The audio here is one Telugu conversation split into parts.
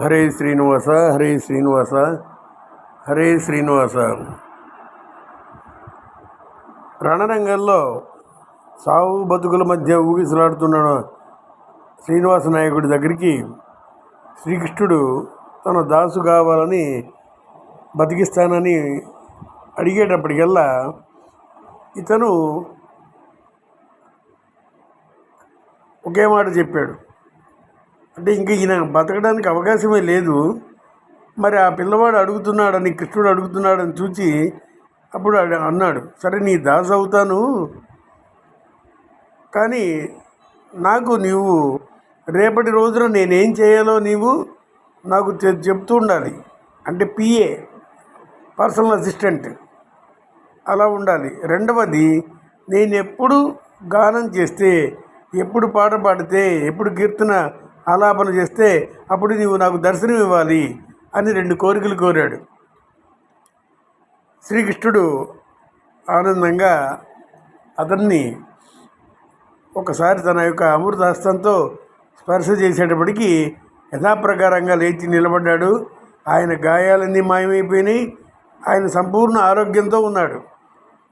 హరే శ్రీనివాస హరే శ్రీనివాస హరే శ్రీనివాస. రణరంగంలో సావు బతుకుల మధ్య ఊగిసలాడుతున్న శ్రీనివాస నాయకుడి దగ్గరికి శ్రీకృష్ణుడు తన దాసు కావాలని బతికిస్తానని అడిగేటప్పటికల్లా ఇతను ఒకే మాట చెప్పాడు. అంటే ఇంక ఈయన బతకడానికి అవకాశమే లేదు. మరి ఆ పిల్లవాడు అడుగుతున్నాడని కృష్ణుడు అడుగుతున్నాడని చూచి అప్పుడు అన్నాడు సరే నీ దాస్ అవుతాను. కానీ నాకు నీవు రేపటి రోజున నేనేం చేయాలో నీవు నాకు చె- చెప్తూ ఉండాలి. అంటే పిఏ పర్సనల్ అసిస్టెంట్. అలా ఉండాలి. రెండవది నేను ఎప్పుడు గానం చేస్తే ఎప్పుడు పాట పాడితే ఎప్పుడు కీర్తన ఆలాపన చేస్తే అప్పుడు నీవు నాకు దర్శనం ఇవ్వాలి అని రెండు కోరికలు కోరాడు. శ్రీకృష్ణుడు ఆనందంగా అతన్ని ఒకసారి తన యొక్క అమృతాస్తంతో స్పర్శ చేసేటప్పటికీ యథాప్రకారంగా లేచి నిలబడ్డాడు. ఆయన గాయాలన్నీ మాయమైపోయినాయి. ఆయన సంపూర్ణ ఆరోగ్యంతో ఉన్నాడు.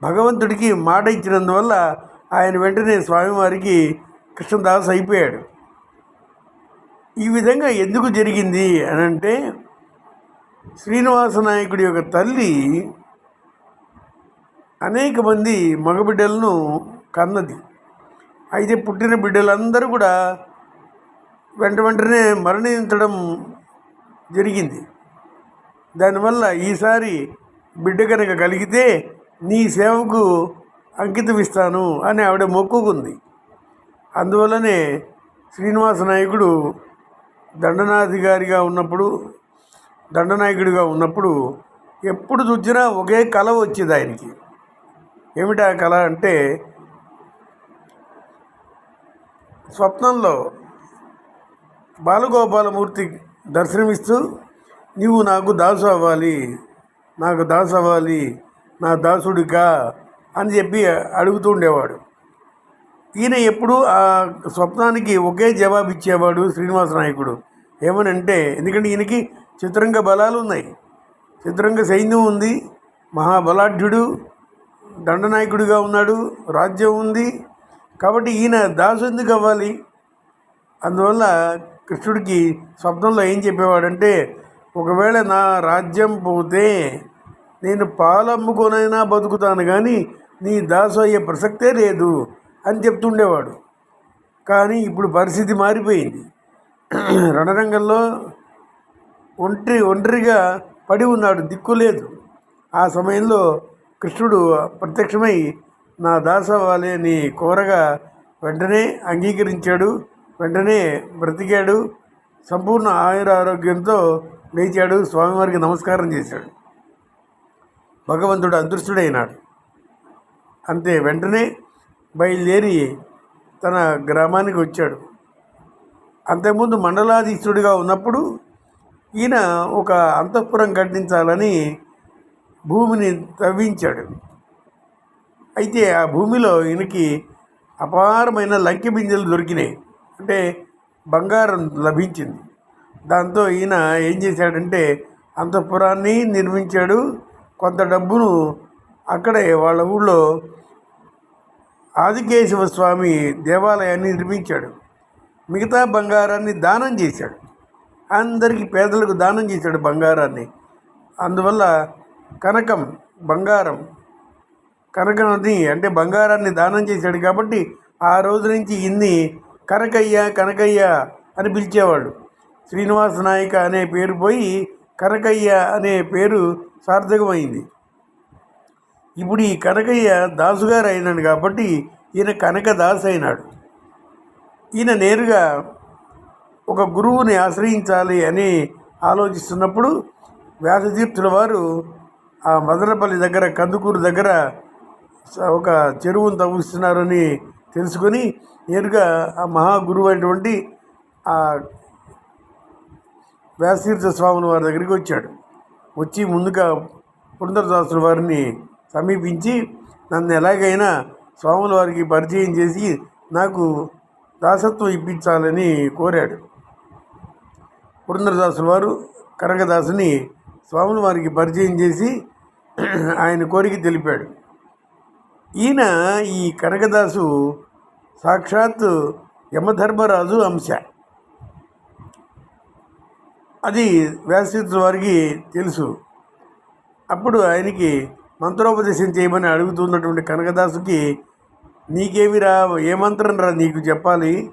భగవంతుడికి మాట ఇచ్చినందువల్ల ఆయన వెంటనే స్వామివారికి కృష్ణదాస్ అయిపోయాడు. ఈ విధంగా ఎందుకు జరిగింది అని అంటే శ్రీనివాస నాయకుడి యొక్క తల్లి అనేక మంది మగబిడ్డలను కన్నది. అయితే పుట్టిన బిడ్డలందరూ కూడా వెంట వెంటనే మరణించడం జరిగింది. దానివల్ల ఈసారి బిడ్డ కనుక కలిగితే నీ సేవకు అంకితం ఇస్తాను అని ఆవిడ మొక్కుకుంది. అందువల్లనే శ్రీనివాస నాయకుడు దండనాధికారిగా ఉన్నప్పుడు దండనాయకుడిగా ఉన్నప్పుడు ఎప్పుడు చూసినా ఒకే కళ వచ్చేది ఆయనకి. ఏమిటి ఆ కళ అంటే స్వప్నంలో బాలగోపాలమూర్తి దర్శనమిస్తూ నీవు నాకు దాసు అవ్వాలి నాకు దాసు అవ్వాలి నా దాసుడికా అని చెప్పి అడుగుతూ ఉండేవాడు. ఈయన ఎప్పుడు ఆ స్వప్నానికి ఒకే జవాబు ఇచ్చేవాడు శ్రీనివాస నాయకుడు. ఏమనంటే ఎందుకంటే ఈయనకి చిత్రంగ బలాలు ఉన్నాయి. చిత్రంగ సైన్యం ఉంది మహాబలాఢ్యుడు దండనాయకుడిగా ఉన్నాడు రాజ్యం ఉంది. కాబట్టి ఈయన దాసు ఎందుకు అవ్వాలి? అందువల్ల కృష్ణుడికి స్వప్నంలో ఏం చెప్పేవాడంటే ఒకవేళ నా రాజ్యం పోతే నేను పాలమ్ముకొనైనా బతుకుతాను కానీ నీ దాసు అయ్యే ప్రసక్తే లేదు. అని చెప్తుండేవాడు. కానీ ఇప్పుడు పరిస్థితి మారిపోయింది. రణరంగంలో ఒంటరి ఒంటరిగా పడి ఉన్నాడు దిక్కు లేదు. ఆ సమయంలో కృష్ణుడు ప్రత్యక్షమై నా దాస అవ్వాలి కోరగా వెంటనే అంగీకరించాడు వెంటనే బ్రతికాడు సంపూర్ణ ఆయుర ఆరోగ్యంతో లేచాడు స్వామివారికి నమస్కారం చేశాడు. భగవంతుడు అదృష్టుడైనాడు అంతే వెంటనే బయలుదేరి తన గ్రామానికి వచ్చాడు. అంతకుముందు మండలాధీశుడిగా ఉన్నప్పుడు ఈయన ఒక అంతఃపురం కట్టించాలని భూమిని తవ్వించాడు. అయితే ఆ భూమిలో ఈయనకి అపారమైన లంకె బింజలు దొరికినాయి. అంటే బంగారం లభించింది. దాంతో ఈయన ఏం చేశాడంటే అంతఃపురాన్ని నిర్మించాడు. కొంత డబ్బును అక్కడే వాళ్ళ ఊళ్ళో ఆదికేశవ స్వామి దేవాలయాన్ని నిర్మించాడు. మిగతా బంగారాన్ని దానం చేశాడు. అందరికీ పేదలకు దానం చేశాడు బంగారాన్ని. అందువల్ల కనకం బంగారం కనకనది అంటే బంగారాన్ని దానం చేశాడు కాబట్టి ఆ రోజు నుంచి ఇన్ని కనకయ్య కనకయ్య అని పిలిచేవాడు శ్రీనివాస నాయక అనే పేరు పోయి కనకయ్య అనే పేరు సార్థకమైంది. ఇప్పుడు ఈ కనకయ్య దాసుగారు అయినాడు కాబట్టి ఈయన కనకదాస్ అయినాడు ఈయన నేరుగా ఒక గురువుని ఆశ్రయించాలి అని ఆలోచిస్తున్నప్పుడు వ్యాసతీర్థుల వారు ఆ మదనపల్లి దగ్గర కందుకూరు దగ్గర స- ఒక చెరువును తవ్విస్తున్నారని తెలుసుకొని నేరుగా ఆ మహాగురువు అయినటువంటి ఆ వ్యాసతీర్థ స్వాముల వారి దగ్గరికి వచ్చాడు. వచ్చి ముందుగా పురంధరదాసుల వారిని సమీపించి నన్ను ఎలాగైనా స్వాముల వారికి పరిచయం చేసి నాకు దాసత్వం ఇప్పించాలని కోరాడు. పురంధరదాసుల వారు కనకదాసుని స్వాముల వారికి పరిచయం చేసి ఆయన కోరిక తెలిపాడు. ఈయన ఈ కనకదాసు సాక్షాత్ యమధర్మరాజు అంశ. అది వ్యాసతీర్థుల వారికి తెలుసు. అప్పుడు ఆయనకి మంత్రోపదేశం చేయమని అడుగుతున్నటువంటి కనకదాసుకి నీకేమిరా ఏ మంత్రం రా నీకు చెప్పాలి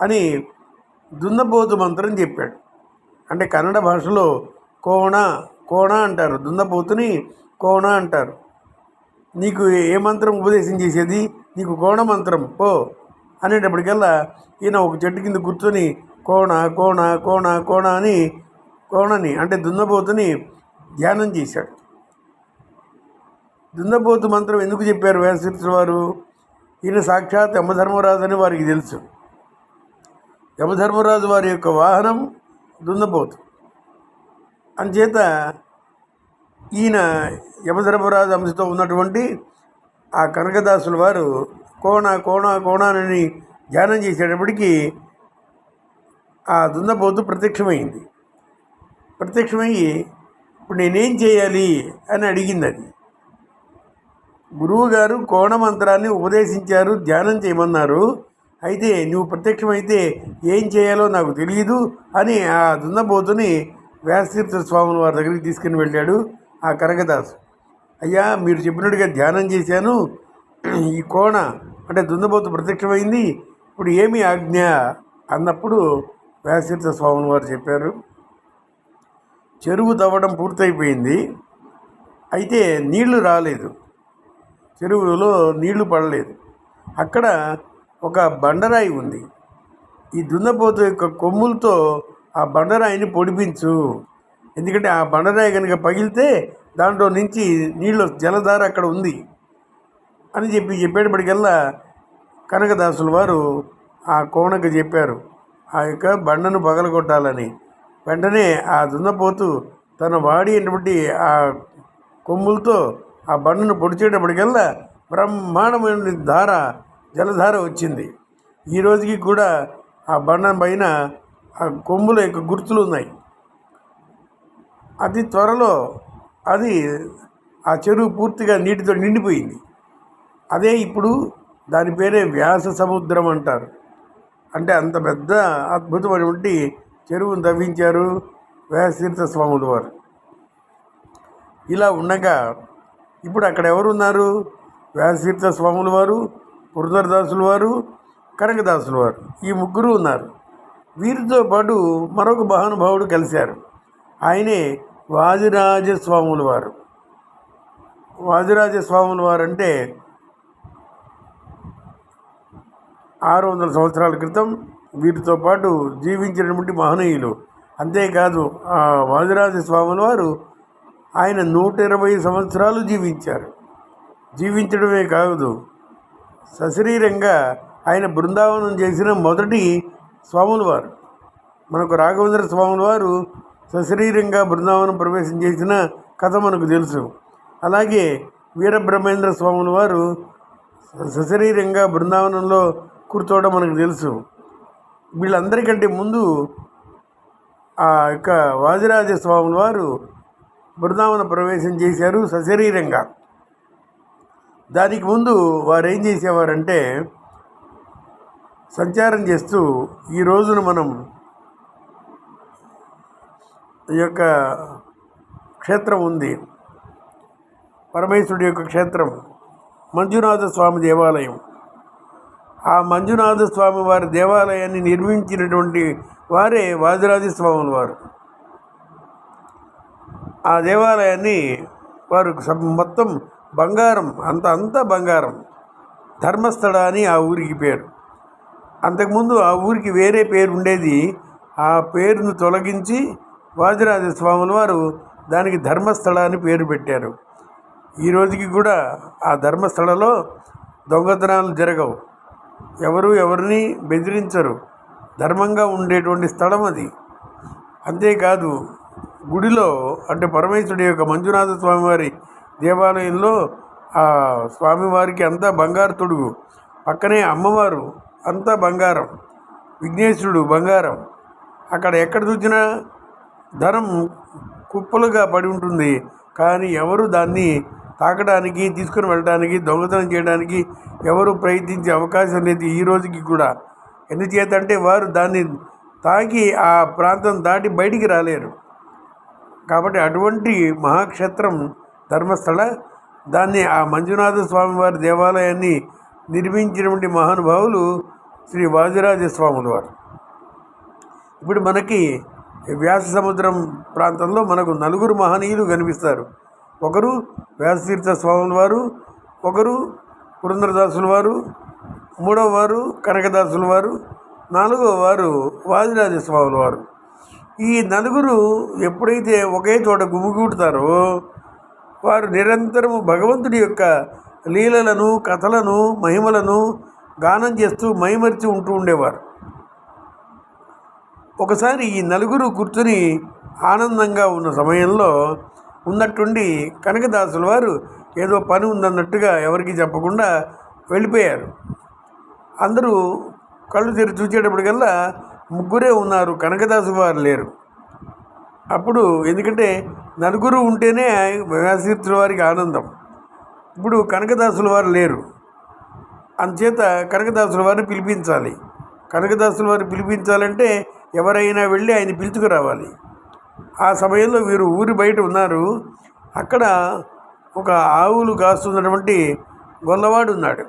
అని దున్నపోతు మంత్రం చెప్పాడు. అంటే కన్నడ భాషలో కోణ కోణ అంటారు. దున్నపోతుని కోణ అంటారు. నీకు ఏ మంత్రం ఉపదేశం చేసేది? నీకు కోణ మంత్రం పో అనేటప్పటికల్లా ఈయన ఒక చెట్టు కింద కూర్చొని కోణ కోణ కోణ కోణ అని కోణని అంటే దున్నపోతుని ధ్యానం చేశాడు. దున్నపోతు మంత్రం ఎందుకు చెప్పారు వ్యాసతీర్థుల వారు? ఈయన సాక్షాత్ యమధర్మరాజు అని వారికి తెలుసు. యమధర్మరాజు వారి యొక్క వాహనం దున్నపోతు అంచేత ఈయన యమధర్మరాజు అంశతో ఉన్నటువంటి ఆ కనకదాసుల వారు కోణ కోణ కోణానని ధ్యానం చేసేటప్పటికీ ఆ దున్నపోతు ప్రత్యక్షమైంది. ప్రత్యక్షమయ్యి ఇప్పుడు నేనేం చేయాలి? అని అడిగింది అది. గురువుగారు కోణ మంత్రాన్ని ఉపదేశించారు ధ్యానం చేయమన్నారు. అయితే నువ్వు ప్రత్యక్షమైతే ఏం చేయాలో నాకు తెలియదు అని ఆ దున్నబోతుని వ్యాసతీర్థ స్వాముల వారి దగ్గరికి తీసుకుని వెళ్ళాడు ఆ కనకదాసు. అయ్యా మీరు చెప్పినట్టుగా ధ్యానం చేశాను. ఈ కోణ అంటే దున్నబోతు ప్రత్యక్షమైంది. ఇప్పుడు ఏమి ఆజ్ఞ అన్నప్పుడు వ్యాసతీర్థ స్వాముల వారు చెప్పారు. చెరువు తవ్వడం పూర్తయిపోయింది. అయితే నీళ్ళు రాలేదు. చెరువులో నీళ్ళు పడలేదు. అక్కడ ఒక బండరాయి ఉంది. ఈ దున్నపోతు యొక్క కొమ్ములతో ఆ బండరాయిని పొడిపించు. ఎందుకంటే ఆ బండరాయి కనుక పగిలితే దాంట్లో నుంచి నీళ్ళు జలధార అక్కడ ఉంది. అని చెప్పి చెప్పేటప్పటికల్లా కనకదాసుల వారు ఆ కోణకు చెప్పారు. ఆ యొక్క బండను పగలగొట్టాలని. వెంటనే ఆ దున్నపోతు తన వాడి అయినటువంటి ఆ కొమ్ములతో ఆ బండను పొడిచేటప్పటికల్లా బ్రహ్మాండమైన ధార జలధార వచ్చింది. ఈ రోజుకి కూడా ఆ బండ పైన ఆ కొమ్ముల యొక్క గుర్తులు ఉన్నాయి. అతి త్వరలో అది ఆ చెరువు పూర్తిగా నీటితో నిండిపోయింది. అదే ఇప్పుడు దాని పేరే వ్యాస సముద్రం అంటారు. అంటే అంత పెద్ద అద్భుతమైనటువంటి చెరువును తవ్వించారు వ్యాసతీర్థ స్వాముల వారు. ఇలా ఉండగా ఇప్పుడు అక్కడ ఎవరున్నారు? వ్యాసీర్థ స్వాముల వారు పురంధరదాసుల వారు కనకదాసుల వారు. ఈ ముగ్గురు ఉన్నారు. వీరితో పాటు మరొక మహానుభావుడు కలిశారు. ఆయనే వాదిరాజ స్వాముల వారు. వాదిరాజ స్వాముల వారు అంటే ఆరు వందల సంవత్సరాల క్రితం వీరితో పాటు జీవించినటువంటి మహనీయులు. అంతేకాదు ఆ స్వాముల వారు ఆయన నూట ఇరవై సంవత్సరాలు జీవించారు. జీవించడమే కాదు సశరీరంగా ఆయన బృందావనం చేసిన మొదటి స్వాముల వారు. మనకు రాఘవేంద్ర స్వాముల వారు సశరీరంగా బృందావనం ప్రవేశం చేసిన కథ మనకు తెలుసు. అలాగే వీరబ్రహ్మేంద్ర స్వాముల వారు సశరీరంగా బృందావనంలో కూర్చోవడం మనకు తెలుసు. వీళ్ళందరికంటే ముందు ఆ యొక్క వాదిరాజ స్వాముల వారు బృందావన ప్రవేశం చేశారు సశరీరంగా. దానికి ముందు వారు ఏం చేసేవారంటే సంచారం చేస్తూ ఈ రోజున మనం ఈ యొక్క క్షేత్రం ఉంది. పరమేశ్వరుడి యొక్క క్షేత్రం మంజునాథ స్వామి దేవాలయం. ఆ మంజునాథ స్వామి వారి దేవాలయాన్ని నిర్మించినటువంటి వారే వాదిరాజ స్వాముల వారు. ఆ దేవాలయాన్ని వారు మొత్తం బంగారం అంత అంతా బంగారం. ధర్మస్థల అని ఆ ఊరికి పేరు. అంతకుముందు ఆ ఊరికి వేరే పేరు ఉండేది. ఆ పేరును తొలగించి వాజరాజ స్వాముల వారు దానికి ధర్మస్థల అని పేరు పెట్టారు. ఈ రోజుకి కూడా ఆ ధర్మస్థలలో దొంగతనాలు జరగవు. ఎవరు ఎవరిని బెదిరించరు. ధర్మంగా ఉండేటువంటి స్థలం అది. అంతేకాదు గుడిలో అంటే పరమేశ్వరుడి యొక్క మంజునాథ స్వామివారి దేవాలయంలో ఆ స్వామివారికి అంతా బంగారు తొడుగు. పక్కనే అమ్మవారు అంతా బంగారం. విఘ్నేశ్వరుడు బంగారం. అక్కడ ఎక్కడ చూసినా ధనం కుప్పలుగా పడి ఉంటుంది. కానీ ఎవరు దాన్ని తాకడానికి తీసుకుని వెళ్ళడానికి దొంగతనం చేయడానికి ఎవరు ప్రయత్నించే అవకాశం లేదు ఈ రోజుకి కూడా. ఎందుచేతంటే వారు దాన్ని తాకి ఆ ప్రాంతం దాటి బయటికి రాలేరు. కాబట్టి అటువంటి మహాక్షేత్రం ధర్మస్థల దాన్ని ఆ మంజునాథ స్వామి వారి దేవాలయాన్ని నిర్మించినటువంటి మహానుభావులు శ్రీ వాదిరాజ స్వాముల వారు. ఇప్పుడు మనకి వ్యాస సముద్రం ప్రాంతంలో మనకు నలుగురు మహనీయులు కనిపిస్తారు. ఒకరు వ్యాసతీర్థ స్వాముల వారు ఒకరు పురంధరదాసుల వారు మూడవ వారు కనకదాసుల వారు నాలుగవ వారు వాజిరాజ స్వాముల వారు. ఈ నలుగురు ఎప్పుడైతే ఒకే చోట గుమిగూడతారో వారు నిరంతరము భగవంతుడి యొక్క లీలలను కథలను మహిమలను గానం చేస్తూ మైమరిచి ఉంటూ ఉండేవారు. ఒకసారి ఈ నలుగురు కూర్చుని ఆనందంగా ఉన్న సమయంలో ఉన్నట్టుండి కనకదాసుల వారు ఏదో పని ఉందన్నట్టుగా ఎవరికి చెప్పకుండా వెళ్ళిపోయారు. అందరూ కళ్ళు తెరిచి చూసేటప్పటికల్లా ముగ్గురే ఉన్నారు కనకదాసు వారు లేరు. అప్పుడు ఎందుకంటే నలుగురు ఉంటేనే వ్యాసతీర్థుల వారికి ఆనందం. ఇప్పుడు కనకదాసుల వారు లేరు. అందుచేత కనకదాసుల వారిని పిలిపించాలి. కనకదాసుల వారిని పిలిపించాలంటే ఎవరైనా వెళ్ళి ఆయన పిలుచుకురావాలి. ఆ సమయంలో వీరు ఊరి బయట ఉన్నారు. అక్కడ ఒక ఆవులు కాస్తున్నటువంటి గొల్లవాడు ఉన్నాడు.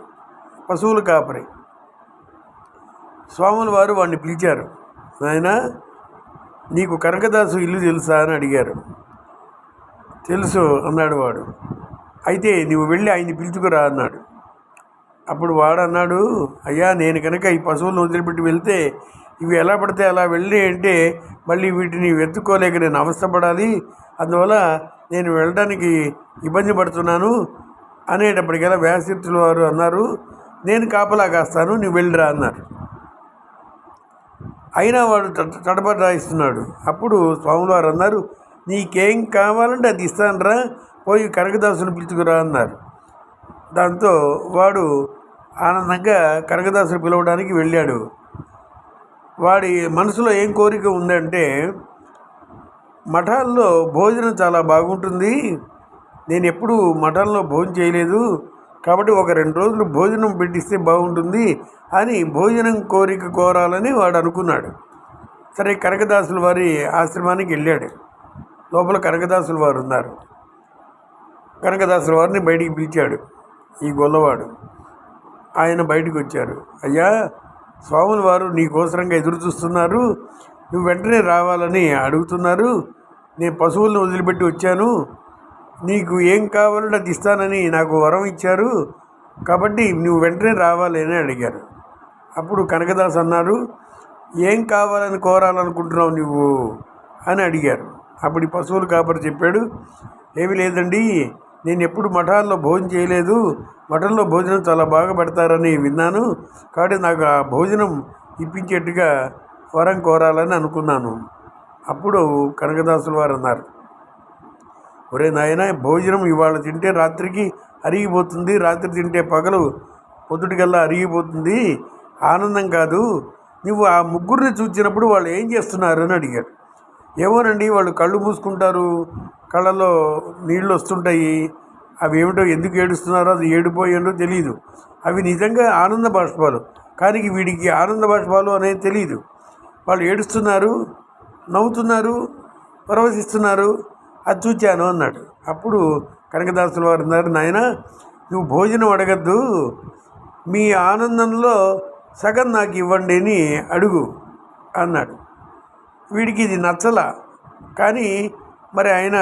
పశువులు కాపరి. స్వాముల వారు వాడిని పిలిచారు. ఆయన నీకు కనకదాసు ఇల్లు తెలుసా? అని అడిగారు. తెలుసు అన్నాడు వాడు. అయితే నువ్వు వెళ్ళి ఆయన్ని పిలుచుకురా అన్నాడు. అప్పుడు వాడు అన్నాడు అయ్యా నేను కనుక ఈ పశువులను వదిలిపెట్టి వెళ్తే ఇవి ఎలా పడితే అలా వెళ్ళి అంటే మళ్ళీ వీటిని వెతుక్కోలేక నేను అవస్థపడాలి. అందువల్ల నేను వెళ్ళడానికి ఇబ్బంది పడుతున్నాను అనేటప్పటికల్లా వ్యాసతీర్థుల వారు అన్నారు. నేను కాపలా కాస్తాను నువ్వు వెళ్ళిరా అన్నారు. అయినా వాడు తడబడాయిస్తున్నాడు అప్పుడు స్వామివారు వారు అన్నారు నీకేం కావాలంటే అది ఇస్తానరా పోయి కనకదాసుని పిలుచుకురా అన్నారు. దాంతో వాడు ఆనందంగా కనకదాసుని పిలవడానికి వెళ్ళాడు. వాడి మనసులో ఏం కోరిక ఉందంటే మఠాల్లో భోజనం చాలా బాగుంటుంది. నేను ఎప్పుడూ మఠంలో భోజనం చేయలేదు. కాబట్టి ఒక రెండు రోజులు భోజనం పెట్టిస్తే బాగుంటుంది అని భోజనం కోరిక కోరాలని వాడు అనుకున్నాడు. సరే కనకదాసుల వారి ఆశ్రమానికి వెళ్ళాడు. లోపల కనకదాసుల వారు ఉన్నారు. కనకదాసుల వారిని బయటికి పిలిచాడు ఈ గొల్లవాడు. ఆయన బయటకు వచ్చారు. అయ్యా స్వాముల వారు నీకోసరంగా ఎదురు చూస్తున్నారు. నువ్వు వెంటనే రావాలని అడుగుతున్నారు. నేను పశువులను వదిలిపెట్టి వచ్చాను. నీకు ఏం కావాలంటే అది ఇస్తానని నాకు వరం ఇచ్చారు. కాబట్టి నువ్వు వెంటనే రావాలి అని అడిగారు. అప్పుడు కనకదాస్ అన్నారు ఏం కావాలని కోరాలనుకుంటున్నావు నువ్వు? అని అడిగారు. అప్పుడు పశువులు కాపరి చెప్పాడు ఏమీ లేదండి నేను ఎప్పుడు మఠాల్లో భోజనం చేయలేదు. మఠంలో భోజనం చాలా బాగా పెడతారని విన్నాను. కాబట్టి నాకు ఆ భోజనం ఇప్పించేట్టుగా వరం కోరాలని అనుకున్నాను. అప్పుడు కనకదాసుల వారు అన్నారు ఒరే నాయన భోజనం ఇవాళ తింటే రాత్రికి అరిగిపోతుంది రాత్రి తింటే పగలు పొద్దుటికల్లా అరిగిపోతుంది. ఆనందం కాదు. నువ్వు ఆ ముగ్గురిని చూసినప్పుడు వాళ్ళు ఏం చేస్తున్నారు అని అడిగాడు. ఏమోనండి వాళ్ళు కళ్ళు మూసుకుంటారు కళ్ళలో నీళ్ళు వస్తుంటాయి. అవి ఏమిటో ఎందుకు ఏడుస్తున్నారో అది ఏడిపోయాడో తెలియదు అవి నిజంగా ఆనంద బాష్పాలు. కానీ వీడికి ఆనంద బాష్పాలు అనేది తెలియదు వాళ్ళు ఏడుస్తున్నారు నవ్వుతున్నారు పరవశిస్తున్నారు. అది చూచాను అన్నాడు. అప్పుడు కనకదాసుల వారు అన్నారు నాయన నువ్వు భోజనం అడగద్దు. మీ ఆనందంలో సగం నాకు ఇవ్వండి అని అడుగు అన్నాడు. వీడికి ఇది నచ్చల. కానీ మరి ఆయన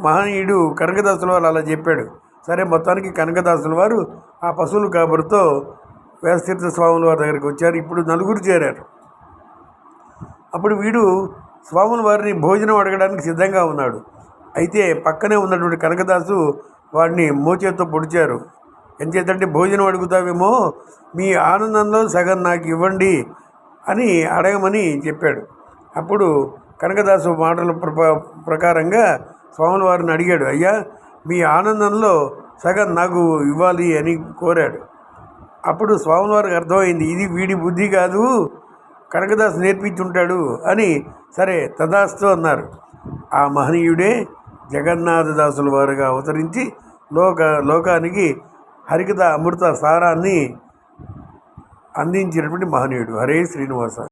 మహనీయుడు కనకదాసుల వారు అలా చెప్పాడు. సరే మొత్తానికి కనకదాసుల వారు ఆ పశువుల కాబరితో వేస్తీర్థ స్వాముల వారి దగ్గరికి వచ్చారు. ఇప్పుడు నలుగురు చేరారు. అప్పుడు వీడు స్వాముల వారిని భోజనం అడగడానికి సిద్ధంగా ఉన్నాడు. అయితే పక్కనే ఉన్నటువంటి కనకదాసు వాడిని మోచేత్తో పొడిచారు. ఎంచేతంటే భోజనం అడుగుతావేమో మీ ఆనందంలో సగం నాకు ఇవ్వండి అని అడగమని చెప్పాడు. అప్పుడు కనకదాసు మాటల ప్ర- ప్రకారంగా స్వాముల వారిని అడిగాడు అయ్యా మీ ఆనందంలో సగం నాకు ఇవ్వాలి అని కోరాడు. అప్పుడు స్వాముల వారికి అర్థమైంది ఇది వీడి బుద్ధి కాదు కనకదాస్ నేర్పించుంటాడు అని సరే తదాస్తు అన్నారు. ఆ మహనీయుడే జగన్నాథదాసుల వారుగా అవతరించి లోక లోకానికి హరికథ అమృత సారాన్ని అందించినటువంటి మహనీయుడు. హరే శ్రీనివాస.